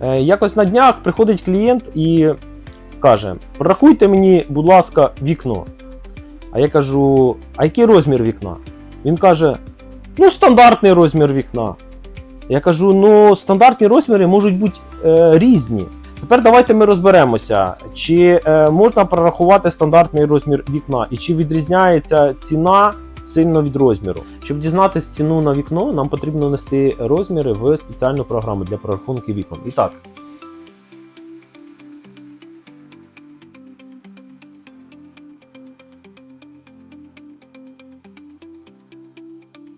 Е, Якось на днях приходить клієнт і каже: Порахуйте мені, будь ласка, вікно. А я кажу: а який розмір вікна? Він каже: ну, стандартний розмір вікна. Я кажу: ну, стандартні розміри можуть бути е, різні. Тепер давайте ми розберемося, чи е, можна прорахувати стандартний розмір вікна, і чи відрізняється ціна сильно від розміру. Щоб дізнатися ціну на вікно, нам потрібно внести розміри в спеціальну програму для прорахунку вікон. І так.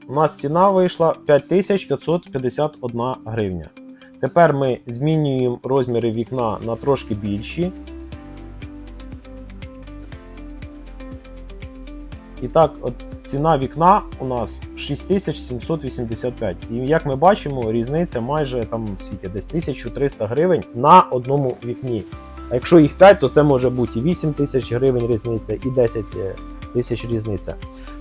У нас ціна вийшла 5551 гривня. Тепер ми змінюємо розміри вікна на трошки більші. І так, от ціна вікна у нас 6785. І як ми бачимо, різниця майже там скільки, десь 1300 гривень на одному вікні. А якщо їх 5, то це може бути і 8 тисяч гривень різниця, і 10 тисяч різниця.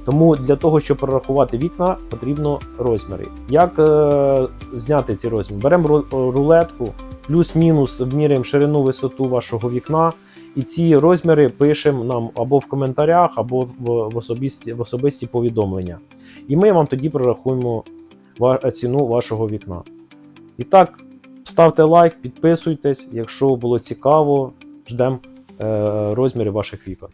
Тому для того, щоб прорахувати вікна, потрібно розміри. Як е, зняти ці розміри? Беремо рулетку, плюс-мінус вміряємо ширину висоту вашого вікна, і ці розміри пишемо нам або в коментарях, або в, особисті, в особисті повідомлення. І ми вам тоді прорахуємо ціну вашого вікна. І так, ставте лайк, підписуйтесь, якщо було цікаво, ждемо е, розміри ваших вікон.